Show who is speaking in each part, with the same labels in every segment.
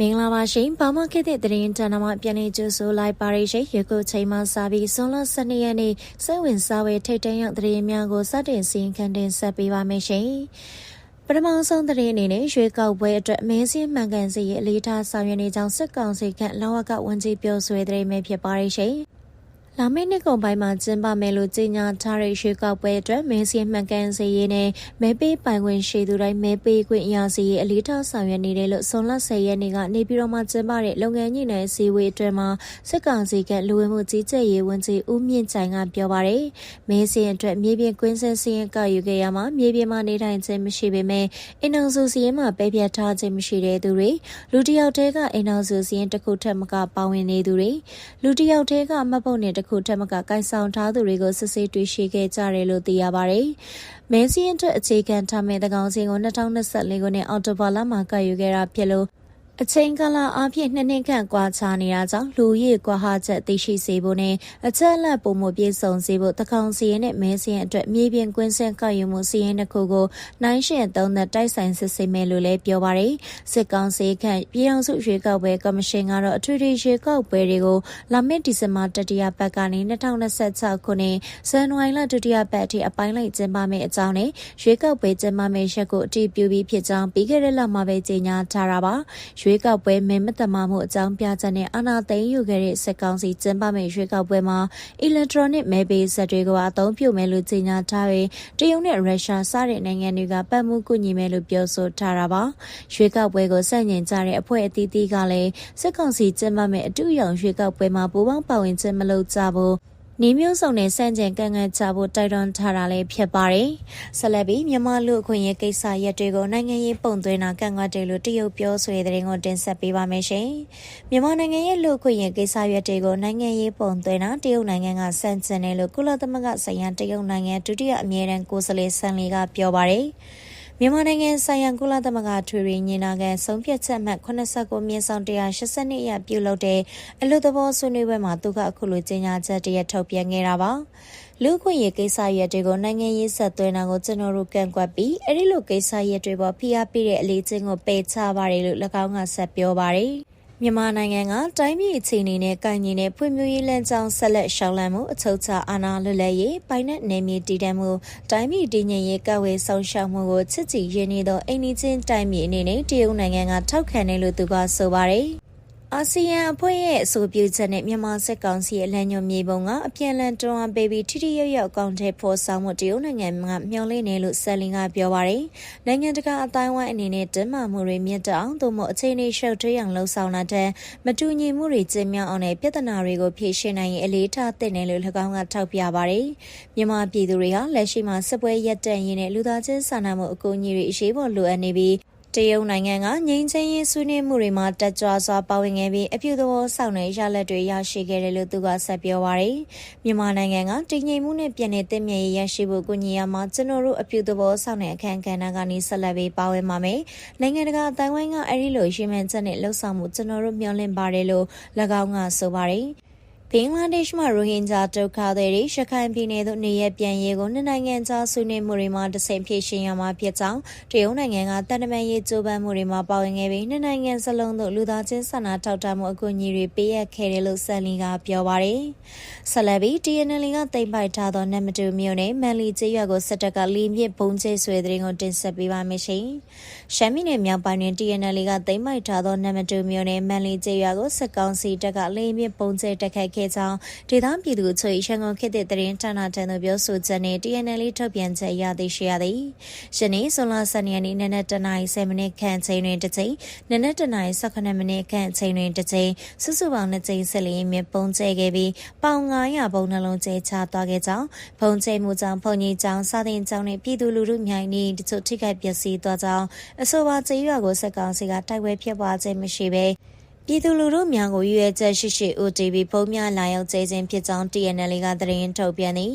Speaker 1: မင်္ဂလာပါရှင်။ဘာမခေတ်တဲ့သတင်းတန်မှာပြန်လည်ကြိုဆိုလိုက်ပါရရှင်။ရခုချိန်မှစပြီးဇွန်လ12ရက်နေ့စိတ်ဝင်စားဝယ်ထိတ်တန့်ရောက်သတင်းများကိုစတင်စီရင်ခံတင်ဆက်ပေးပါမယ်ရှင်။ပထမဆုံးသတင်းအနေနဲ့ရွှေကောက်ပွဲအတွက်မင်းစင်းမှန်ကန်စီရဲ့အလေးထားဆောင်ရွက်နေကြောင်းစစ်ကောင်စီကလောဝကဝန်ကြီးပြောဆိုတဲ့သတင်းပဲဖြစ်ပါရရှင်။ လာမယ့်နှစ်ကုန်ပိုင်းမှာကျင်းပမယ်လို့ကြေညာထားတဲ့ရွှေကောက်ပွဲအတွက်မဲစီမှန်ကန်စီရေးနဲ့မဲပေးပိုင်ခွင့်ရှိသူတိုင်းမဲပေးခွင့်ရစီရေးအလေးထားဆောင်ရွက်နေတယ်လို့ဆွန်လ10ရက်နေ့ကနေပြည်တော်မှာကျင်းပတဲ့လုပ်ငန်းညှိနှိုင်းစည်းဝေးအတွင်းမှာစစ်ကောင်စီကလူဝင်မှုကြီးကြပ်ရေးဝန်ကြီးဦးမြင့်ကြိုင်ကပြောပါရယ်မဲစီအတွက်မြေပြင်ကွင်းဆက်စီရင်ကောက်ယူခဲ့ရမှာမြေပြင်မှာနေထိုင်ခြင်းမရှိပေမဲ့အင်အောင်စုစီရင်မှာပဲပြတ်ထားခြင်းမရှိတဲ့သူတွေလူတယောက်တည်းကအင်အောင်စုစီရင်တစ်ခုထက်မကပါဝင်နေသူတွေလူတယောက်တည်းကမှတ်ပုံနဲ့တစ်ခုထက်မကကိုင်ဆောင်ထားသူတွေကိုစစ်ဆေးတွေ့ရှိခဲ့ကြတယ်လို့သိရပါတယ်။မဲစီရင်အတွက်အခြေခံထားမဲ့တကောင်စီကို2024ခုနှစ်အောက်တိုဘာလမှာကယူခဲ့တာဖြစ်လို့ အချိန်ကာလအပြည့်နှစ်နှစ်ခန့်ကွာခြားနေတာကြောင့်လူရည်ကွာဟချက်သိရှိစေဖို့နဲ့အချက်အလက်ပုံမှုပြည့်စုံစေဖို့တကောင်စီရင်နဲ့မဲစီရင်အတွက်မြေပြင်ကွင်းဆင်းကောက်ယူမှုစီရင်တစ်ခုကိုနိုင်ရှင်သုံးသက်တိုက်ဆိုင်စစ်ဆေးမယ်လို့လည်းပြောပါရယ်စစ်ကောင်စီခန့်ပြည်အောင်စုရွေးကောက်ပွဲကော်မရှင်ကတော့အထွေထွေရွေးကောက်ပွဲတွေကိုလာမယ့်ဒီဇင်ဘာတတိယပတ်ကနေ2026ခုနှစ်ဇန်နဝါရီလဒုတိယပတ်အထိအပိုင်းလိုက်ကျင်းပမယ့်အကြောင်းနဲ့ရွေးကောက်ပွဲကျင်းပမယ့်ရက်ကိုအတည်ပြုပြီးဖြစ်ကြောင်းပြီးခဲ့တဲ့လမှာပဲကြေညာထားတာပါရွရွေးကောက်ပွဲမဲမတမမှုအကြောင်းပြချက်နဲ့အာဏာသိမ်းယူခဲ့တဲ့စစ်ကောင်စီကျင်းပမယ့်ရွေးကောက်ပွဲမှာအီလက်ထရောနစ်မဲပေးစက်တွေကိုအသုံးပြုမယ်လို့ကြေညာထားပြီးတရုတ်နဲ့ရုရှားစတဲ့နိုင်ငံတွေကပတ်မှုကူညီမယ်လို့ပြောဆိုထားတာပါရွေးကောက်ပွဲကိုစန့်ကျင်ကြတဲ့အဖွဲ့အသီးသီးကလည်းစစ်ကောင်စီကျင်းပမယ့်အတူရောင်ရွေးကောက်ပွဲမှာပူးပေါင်းပါဝင်ခြင်းမလုပ်ကြဘူး နေမျိုးစုံနဲ့စန့်ကျင်ကန့်ကွက်ကြဖို့တိုက်တွန်းထားတာလည်းဖြစ်ပါတယ်။ဆက်လက်ပြီးမြန်မာလူအခွင့်အရေးကိစ္စရပ်တွေကိုနိုင်ငံရေးပုံသွင်းတာကန့်ကွက်တယ်လို့တရုတ်ပြောဆိုတဲ့တဲ့ရင်ကိုတင်ဆက်ပေးပါမယ်ရှင်။မြန်မာနိုင်ငံရဲ့လူအခွင့်အရေးကိစ္စရပ်တွေကိုနိုင်ငံရေးပုံသွင်းတာတရုတ်နိုင်ငံကစန့်ကျင်တယ်လို့ကုလသမဂ္ဂဆိုင်ရာတရုတ်နိုင်ငံဒုတိယအမြဲတမ်းကိုယ်စားလှယ်ဆန်လီကပြောပါတယ်။ မြန်မာနိုင်ငံဆိုင်ရာကုလသမဂ္ဂထွေထွေညီလာခံဆုံးဖြတ်ချက်မှတ်89မြင်းဆောင်182ရပြုလုပ်တဲ့အလို့သဘောဆွေးနွေးပွဲမှာသူကအခုလိုကြေညာချက်တရထုတ်ပြန်ခဲ့တာပါလူခွင့်ရေးကိစ္စရပ်တွေကိုနိုင်ငံရေးဆက်သွင်းတာကိုကျွန်တော်တို့ကန့်ကွက်ပြီးအဲ့ဒီလိုကိစ္စရပ်တွေပေါ်ဖိအားပေးတဲ့အလေးချင်းကိုပယ်ချပါတယ်လို့၎င်းကဆက်ပြောပါတယ် မြန်မာနိုင်ငံကတိုင်းပြည်အခြေအနေနဲ့ကိုင်ညီတဲ့ဖွံ့ဖြိုးရေးလမ်းကြောင်းဆက်လက်ရှောင်လန်းမှုအချုပ်ချအာဏာလွတ်လပ်ရေးပိုင်နဲ့နယ်မြေတည်တံ့မှုတိုင်းပြည်တည်ငြိမ်ရေးကဝေဆောင်ရှောက်မှုကိုချစ်ကြည်ရင်းနှီးသောအိန္ဒိချင်းတိုင်းပြည်အနေနဲ့တရုတ်နိုင်ငံကထောက်ခံတယ်လို့သူကဆိုပါတယ် အာဆီယံအဖွဲ့ရဲ့အဆိုပြုချက်နဲ့မြန်မာစစ်ကောင်စီရဲ့လမ်းညွှန်မြေပုံကအပြန်လန်တွန်းအားပေးပြီးထိထိရောက်ရောက်ကောင်းတဲ့ဖော်ဆောင်မှုတရုတ်နိုင်ငံကမျှော်လင့်နေလို့ဆယ်လင်ကပြောပါရယ်နိုင်ငံတကာအတိုင်းဝိုင်းအနေနဲ့တင်းမာမှုတွေမြင့်တက်အောင်သို့မဟုတ်အခြေအနေရှုပ်ထွေးအောင်လှုံ့ဆော်တာတဲ့မတူညီမှုတွေကျင်းမြောက်အောင်နဲ့ပြဿနာတွေကိုဖြေရှင်းနိုင်ရင်အလေးထားသင့်တယ်လို့၎င်းကထောက်ပြပါရယ်မြန်မာပြည်သူတွေဟာလက်ရှိမှာစစ်ပွဲရပ်တန့်ရင်းနဲ့လူသားချင်းစာနာမှုအကူအညီတွေအရေးပေါ်လိုအပ်နေပြီး တရုတ်နိုင်ငံကငြိမ်းချမ်းရေးဆွေးနွေးမှုတွေမှာတက်ကြွစွာပါဝင်ခဲ့ပြီးအပြုသဘောဆောင်တဲ့ရလဒ်တွေရရှိခဲ့တယ်လို့သူကဆက်ပြောပါရယ်မြန်မာနိုင်ငံကတည်ငြိမ်မှုနဲ့ပြည်내တည်မြဲရေးရရှိဖို့ကူညီရမှာကျွန်တော်တို့အပြုသဘောဆောင်တဲ့အခမ်းကဏ္ဍကနေဆက်လက်ပြီးပါဝင်ပါမယ်နိုင်ငံတကာအတိုင်းဝိုင်းကအဲဒီလိုရှင်းမှန်ချက်နဲ့လှုပ်ဆောင်မှုကျွန်တော်တို့မျှော်လင့်ပါတယ်လို့၎င်းကဆိုပါရယ် ဘင်္ဂလားဒေ့ရှ်မှရိုဟင်ဂျာဒုက္ခသည်တွေရခိုင်ပြည်နယ်သို့နေရပြန်ရေးကိုနှစ်နိုင်ငံကြားဆွေးနွေးမှုတွေမှာတဆင့်ဖြည့်ရှင်ရမှာဖြစ်ကြောင်းတရုတ်နိုင်ငံကတန်တမန်ရေးကြိုးပမ်းမှုတွေမှာပါဝင်ခဲ့ပြီးနှစ်နိုင်ငံစလုံးသို့လူသားချင်းစာနာထောက်ထားမှုအကူအညီတွေပေးအပ်ခဲ့တယ်လို့ဆန်လီကပြောပါတယ်။ဆလဘီ TNL ကတိမ်ပိုက်ထားသောနမတူမြို့နယ်မန်လီကျေးရွာကိုစစ်တပ်ကလီမြစ်ဘုံကျဲဆွဲတဲ့ရင်ကိုတင်ဆက်ပေးပါမယ်ရှင်။ရှမ်းပြည်နယ်မြောက်ပိုင်းတွင် TNL ကတိမ်ပိုက်ထားသောနမတူမြို့နယ်မန်လီကျေးရွာကိုစစ်ကောင်စီတပ်ကလီမြစ်ဘုံကျဲတက်ခတ်ခဲ့ကြောင်းဒေသပြည်သူ့ချွေရန်ကုန်ခေတ်တဲ့တရင်ဌာနတန်းတို့ပြောဆိုချက်နဲ့ TNL ထုတ်ပြန်ချက်ရသိရှိရသည်။ယနေ့ဇွန်လ12ရက်နေ့နနက်တနာရီ7မိနစ်ခန့်ချိန်တွင်တစ်ချိန်နနက်တနာရီ18မိနစ်ခန့်ချိန်တွင်တစ်ချိန်စုစုပေါင်းနှစ်ချိန်ဆက်လျင်မြပုံကျဲခဲ့ပြီးပေါင်900ပုံနှလုံးကျဲချသွားခဲ့ကြောင်းဘုံကျဲမှုကြောင့်ဖုန်ကြီးကျောင်းစာသင်ကျောင်းနှင့်ပြည်သူလူထုမြိုင်နေတချို့ထိခိုက်ပျက်စီးသွားကြောင်းအဆိုပါကျေးရွာကိုစက်ကောင်စီကတိုက်ပွဲဖြစ်ပွားခြင်းမရှိဘဲ ပြည်သူလူထုများကိုရွေးချက်ရှိရှိ OTV ဖုံးများလာရောက်ကျေးခြင်းဖြစ်ကြောင်း TNL ကသတင်းထုတ်ပြန်သည်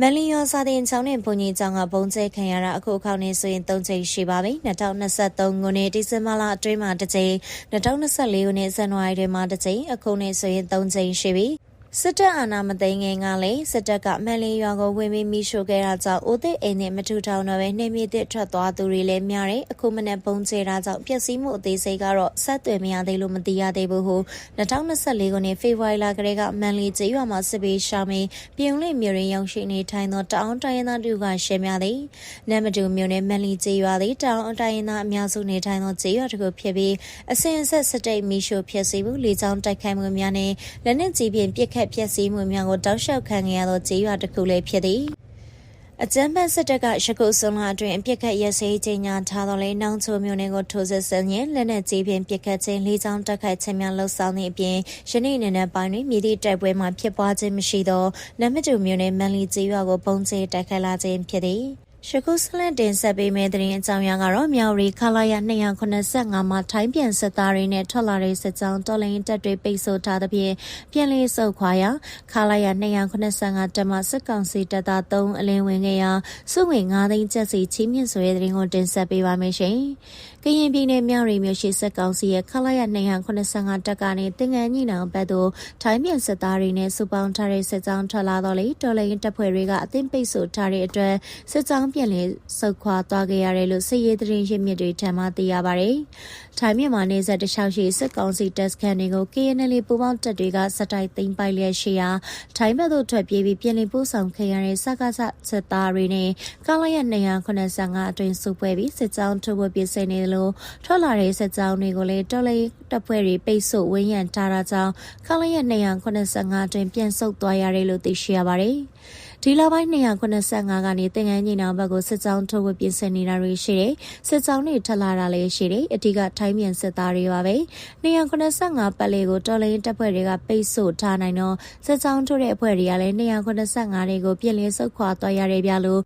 Speaker 1: မလီယောစာတင်ချောင်းနဲ့ဘုံကြီးကျောင်းကဘုံကျဲခံရတာအခုခေါက်နေဆိုရင်၃ချိန်ရှိပါပြီ2023ခုနှစ်ဒီဇင်ဘာလအတွင်းမှာတစ်ချိန်2024ခုနှစ်ဇန်နဝါရီတွင်မှာတစ်ချိန်အခုနေဆိုရင်၃ချိန်ရှိပြီ စစ်တပ်အာဏာမသိမ်းခင်ကလည်းစစ်တပ်ကမန်လေးရွာကိုဝင်ပြီးမိရှို့ခဲ့တာကြောင့်အိုသစ်အိမ်နဲ့မထူထောင်တော့ပဲနေမြေသစ်ထွက်သွားသူတွေလည်းများတယ်အခုမနေ့ပုံချေတာကြောင့်ပျက်စီးမှုအသေးစိတ်ကတော့ဆက်သွယ်မရသေးလို့မသိရသေးဘူးဟု2024ခုနှစ်ဖေဖော်ဝါရီလကလေးကမန်လေးကျေးရွာမှာစစ်ပေးရှာမင်းပြုံးလိမြို့ရင်းရောက်ရှိနေထိုင်သောတအောင်တိုင်းရင်းသားတို့ကရှင်းများသည်နမတူမြို့နယ်မန်လေးကျေးရွာသည်တအောင်တိုင်းရင်းသားအများစုနေထိုင်သောကျေးရွာတစ်ခုဖြစ်ပြီးအစဉ်အဆက်စစ်တိတ်မိရှို့ဖြစ်စီမှုလေကြောင်းတိုက်ခိုက်မှုများနဲ့လက်နက်ကြီးဖြင့်ပစ်ခတ်ပျက်စီးမှုများကိုတောက်လျှောက်ခံခဲ့ရသောကြေးရွာတစ်ခုလည်းဖြစ်သည်အကြမ်းဖက်စစ်တပ်ကရခုစုံလာအတွင်းအပြစ်ခတ်ရစေးကြီးညာထားတော်လဲနောင်ချိုမျိုးနယ်ကိုထိုးစစ်ဆင်ရင်လက်နက်ကြီးဖြင့်ပစ်ခတ်ခြင်းလေးချောင်းတက်ခတ်ခြင်းများလှုပ်ဆောင်သည့်အပြင်ယနေ့နေ့နဲ့ပိုင်းတွင်မြေတိတိုက်ပွဲမှာဖြစ်ပွားခြင်းမရှိသောနမတူမျိုးနယ်မန်လီကြီးရွာကိုပုံကျဲတိုက်ခတ်လာခြင်းဖြစ်သည် ရှကုစလန်တင်ဆက်ပေးမယ့်သတင်းအကြောင်းအရာကတော့မြောက်ရီခလာရ285မှာထိုင်းပြန်စစ်သားတွေနဲ့ထွက်လာတဲ့စစ်ကြောင်းတော်လိုင်းတပ်တွေပိတ်ဆို့ထားသဖြင့်ပြန်လည်ဆုတ်ခွာရာခလာရ285တပ်မှစစ်ကောင်စီတပ်သား3အလင်းဝင်ခဲ့ရာစုငွေ9သိန်းကျပ်စီချင်းမြင့်ဆိုတဲ့သတင်းကိုတင်ဆက်ပေးပါမယ်ရှင်။ ကရင်ပြည်နယ်မြောက်ရီမြို့ရှိစစ်ကောင်စီရဲ့ခလာရ285တပ်ကနေတင်ငန်းညီနောင်ဘက်သို့ထိုင်းပြန်စစ်သားတွေနဲ့စုပေါင်းထားတဲ့စစ်ကြောင်းထွက်လာတော့လေတော်လိုင်းတပ်ဖွဲ့တွေကအသင်းပိတ်ဆို့ထားတဲ့အတွက်စစ်ကြောင်းပြန်လည်ဆုတ်ခွာသွားခဲ့ရတယ်လို့စစ်ရေးသတင်းရင်းမြစ်တွေထံမှသိရပါတယ်။ထိုင်းမြန်မာနယ်စပ်တလျှောက်ရှိစစ်ကောင်စီတပ်စခန်းတွေကို KNL ပူးပေါင်းတပ်တွေကစတိုက်သိမ်းပိုက်လျက်ရှိရာထိုင်းဘက်သို့ထွက်ပြေးပြီးပြည်လည်ပို့ဆောင်ခဲ့ရတဲ့စကားစစစ်သားတွေနဲ့ကားလရ285အတွင်းစုပွဲပြီးစစ်ကြောင်းထုတ်ဖို့ပြင်ဆင်နေလို့ထွက်လာတဲ့စစ်ကြောင်းတွေကိုလည်းတော်လေးတပ်ဖွဲ့တွေပိတ်ဆို့ဝန်းရံထားတာကြောင့်ကားလရ285အတွင်းပြန်ဆုတ်သွားရတယ်လို့သိရှိရပါတယ်။ဒီလပိုင်း285ကနေတင်ငန်းညီနောင်ဘက်ကိုစစ်ကြောင်းထုတ်ဝပြင်ဆင်နေတာတွေရှိတယ်။စစ်ကြောင်းတွေထပ်လာတာလည်းရှိတယ်။အဓိကထိုင်းမြန်စစ်သားတွေပါပဲ။285ပတ်လေးကိုတော်လိုင်းတပ်ဖွဲ့တွေကပိတ်ဆို့ထားနိုင်တော့စစ်ကြောင်းထုတ်တဲ့အဖွဲ့တွေကလည်း285တွေကိုပြည်လင်းဆုတ်ခွာသွားရတဲ့ပြလို့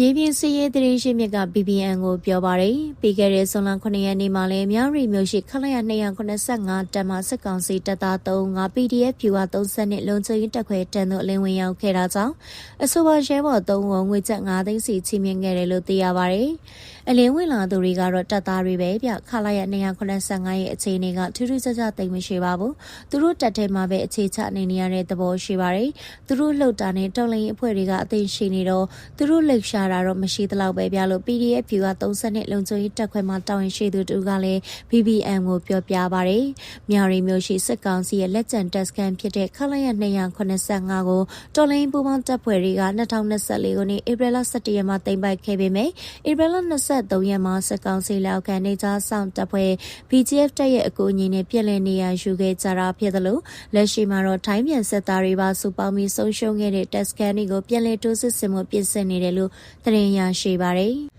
Speaker 1: မြေပြင်စည်ရေးသတင်းရှိမြစ်က BBN ကိုပြောပါရယ်ပြီးခဲ့တဲ့ဇွန်လ9ရက်နေ့မှာလည်းမြောက်ရီမြို့ရှိခလရ285တပ်မှစစ်ကောင်စီတပ်သား35 PDF ဖြူဝ30နှစ်လုံခြုံရေးတပ်ခွဲတန်းတို့အလင်းဝင်ရောက်ခဲ့တာကြောင့်အဆိုပါရဲဘော်3ဝငွေကျပ်9သိန်းစီချီးမြှင့်ခဲ့တယ်လို့သိရပါရယ် အလင်းဝင်လာသူတွေကတော့တပ်သားတွေပဲဗျခလာရ285ရဲ့အခြေအနေကထူးထူးခြားခြားသိမရှိပါဘူးသူတို့တပ်ထဲမှာပဲအခြေချနေနေရတဲ့သဘောရှိပါတယ်သူတို့လှုပ်တာနဲ့တော်လိုင်းအဖွဲ့တွေကအသိရှိနေတော့သူတို့လှုပ်ရှားတာတော့မရှိသလောက်ပဲဗျလို့ PDF ဖြူက30နှစ်လုံခြုံရေးတပ်ခွဲမှာတာဝန်ရှိသူတူကလည်း BBM ကိုပြောပြပါတယ်မြော်ရီမျိုးရှိစစ်ကောင်စီရဲ့လက်ကျန်တပ်စကန်ဖြစ်တဲ့ခလာရ285ကိုတော်လိုင်းပူပေါင်းတပ်ဖွဲ့တွေက2024ခုနှစ်ဧပြီလ17ရက်မှာတင်ပိုက်ခဲ့ပေမဲ့ဧပြီလ20 23ရက်မှာစစ်ကောင်စီလက်အောက်ခံနေကြဆောင်တပ်ဖွဲ့ BGF တပ်ရဲ့အကူအညီနဲ့ပြည်လည်နေရယူခဲ့ကြတာဖြစ်သလိုလက်ရှိမှာတော့ထိုင်းပြန်စစ်သားတွေပါစုပေါင်းပြီးဆုံးရှုံးခဲ့တဲ့တက်စကန်တွေကိုပြည်လည်တိုးစစ်ဆင်မှုပြင်ဆင်နေတယ်လို့သတင်းရရှိပါတယ်။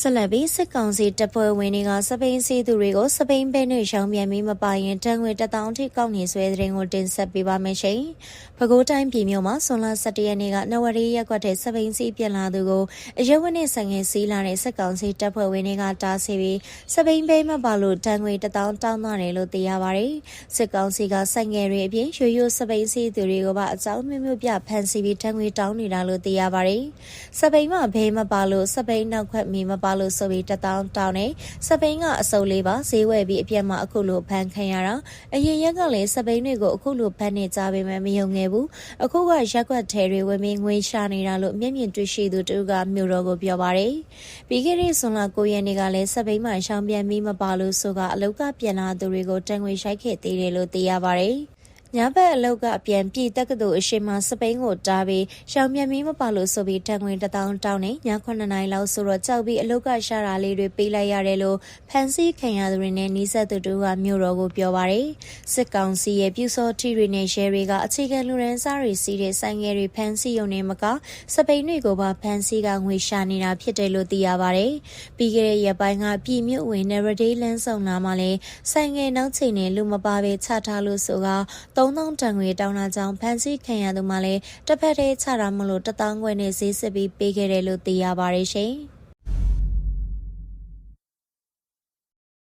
Speaker 1: ဆက်လက်ပြီးစစ်ကောင်စီတပ်ဖွဲ့ဝင်တွေကစပိန်စီသူတွေကိုစပိန်ဘဲနဲ့ရောင်းပြန်ပြီးမပါရင်တန်ငွေ1000ထိကောက်နေဆွဲတဲ့ရင်ကိုတင်ဆက်ပေးပါမယ်ရှင်။ပဲခူးတိုင်းပြည်မြို့မှာဆွန်လာ17ရက်နေ့ကနဝရီရက်ကွက်တဲ့စပိန်စီပြန်လာသူကိုအယုဝနဲ့ဆိုင်ငယ်စီးလာတဲ့စစ်ကောင်စီတပ်ဖွဲ့ဝင်တွေကတားဆီးပြီးစပိန်ဘဲမပါလို့တန်ငွေ1000တောင်းသွားတယ်လို့သိရပါတယ်။စစ်ကောင်စီကဆိုင်ငယ်တွေအပြင်ရွှေရွစပိန်စီသူတွေကိုပါအကြောင်းမျိုးမျိုးပြဖန်ဆီးပြီးတန်ငွေတောင်းနေတာလို့သိရပါတယ်။စပိန်မှာဘဲမပါလို့စပိန်နောက်ခွက်မီမပါလို့ဆိုပြီးတထောင်တောင်းနေစပိန်ကအစုပ်လေးပါဈေးဝယ်ပြီးအပြက်မှာအခုလိုဖန်ခံရတာအရင်ရက်ကလည်းစပိန်တွေကိုအခုလိုဖန်နေကြပေမဲ့မယုံငယ်ဘူးအခုကရက်ွက်ထဲတွေဝင်ပြီးငွေရှာနေတာလို့မျက်မြင်တွေ့ရှိသူတူကမြို့တော်ကိုပြောပါတယ်ပြီးခဲ့တဲ့ဇွန်လ9ရက်နေ့ကလည်းစပိန်မှာရှောင်းပြန်ပြီးမပါလို့ဆိုကအလုတ်ကပြန်လာသူတွေကိုတန်ငွေရှိုက်ခဲ့သေးတယ်လို့သိရပါတယ် ညဘက်အလုတ်ကအပြန်ပြည်တက္ကသိုလ်အရှိမစပိန်ကိုတားပြီးရှောင်မြန်မီးမပါလို့ဆိုပြီးတန်ခွင်တထောင်တောင်းနေည9နိုင်လောက်ဆိုတော့ကြောက်ပြီးအလုတ်ကရှာတာလေးတွေပေးလိုက်ရတယ်လို့ဖန်စီခံရသူတွေနဲ့နီးစပ်သူတို့ကမြို့တော်ကိုပြောပါတယ်စစ်ကောင်စီရဲ့ပြူစောထီတွေနဲ့ရဲတွေကအခြေခံလူရန်စားတွေစီးတဲ့ဆိုင်ငယ်တွေဖန်စီရုံနဲ့မကစပိန်တွေကိုပါဖန်စီကငွေရှာနေတာဖြစ်တယ်လို့သိရပါတယ်ပြီးခဲ့တဲ့ရက်ပိုင်းကပြည်မြို့ဝင် Nerday လန်းဆောင်နာမှာလဲဆိုင်ငယ်နောက်ချိန်နဲ့လူမပါပဲချထားလို့ဆိုက3000တန်ငွေတောင်းတာကြောင့်ဖန်စီခံရသူမှလည်းတစ်ဖက်တည်းချတာမလို့တထောင်ခွဲနဲ့ဈေးစစ်ပြီးပေးခဲ့တယ်လို့သိရပါတယ်ရှင်။